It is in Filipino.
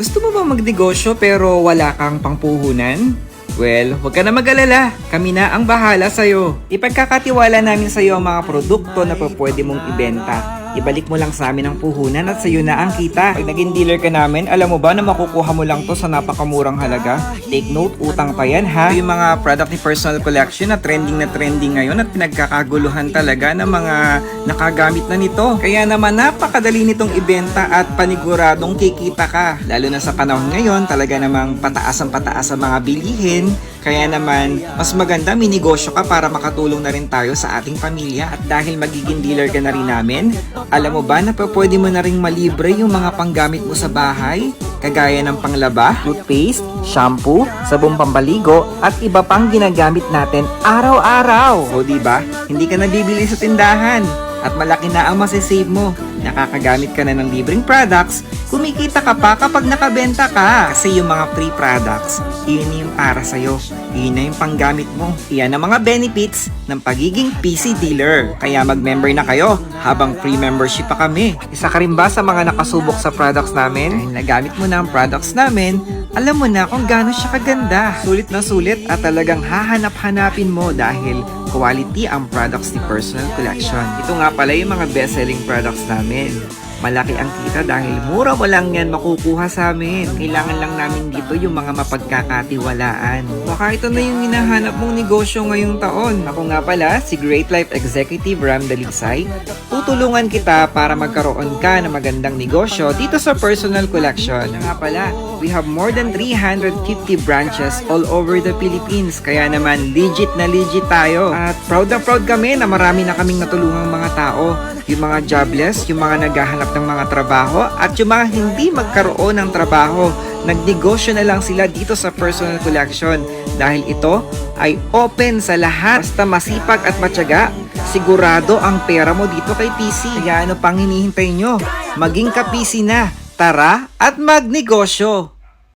Gusto mo ba magnegosyo pero wala kang pangpuhunan? Well, huwag ka na mag-alala. Kami na ang bahala sa'yo. Ipagkakatiwala namin sa'yo ang mga produkto na pwede mong ibenta. Ibalik mo lang sa amin ang puhunan at sa'yo na ang kita. Pag naging dealer ka namin, alam mo ba na makukuha mo lang to sa napakamurang halaga? Take note, utang pa yan ha. Ito yung mga product ni Personal Collection na trending na trending ngayon at pinagkakaguluhan talaga ng mga nakagamit na nito. Kaya naman napakadali nitong ibenta at paniguradong kikita ka. Lalo na sa panahon ngayon, talaga namang pataas ang pataas ang mga bilihin. Kaya naman, mas maganda minegosyo ka para makatulong na rin tayo sa ating pamilya. At dahil magiging dealer ka na rin namin, alam mo ba na pwede mo na rin malibre yung mga panggamit mo sa bahay? Kagaya ng panglaba, toothpaste, shampoo, sabong pambaligo, at iba pang ginagamit natin araw-araw. O ba? Hindi ka na bibili sa tindahan. At malaki na ang masisave mo. Nakakagamit ka na ng libreng products, kumikita ka pa kapag nakabenta ka. Kasi yung mga free products, yun yung para sa'yo. Yun na yung panggamit mo. Iyan ang mga benefits ng pagiging PC dealer. Kaya mag-member na kayo habang free membership pa kami. Isa ka rin ba sa mga nakasubok sa products namin? Dahil nagamit mo na ang products namin, alam mo na kung gaano siya kaganda. Sulit na sulit at talagang hahanap-hanapin mo dahil quality ang products ni Personal Collection. Ito nga pala yung mga best-selling products namin. Malaki ang kita dahil mura mo lang yan makukuha sa amin. Kailangan lang namin dito yung mga mapagkakatiwalaan. Baka ito na yung hinahanap mong negosyo ngayong taon. Ako nga pala, si Great Life Executive Ram Dalisay. Tutulungan kita para magkaroon ka ng magandang negosyo dito sa Personal Collection. Nga pala, we have more than 350 branches all over the Philippines. Kaya naman, legit na legit tayo. At proud na proud kami na marami na kaming natulungang mga tao. Yung mga jobless, yung mga naghahanap ng mga trabaho, at yung mga hindi magkaroon ng trabaho. Nagnegosyo na lang sila dito sa personal collection dahil ito ay open sa lahat. Basta masipag at matyaga, sigurado ang pera mo dito kay PC. Kaya ano pang hinihintay nyo? Maging ka PC na. Tara at magnegosyo!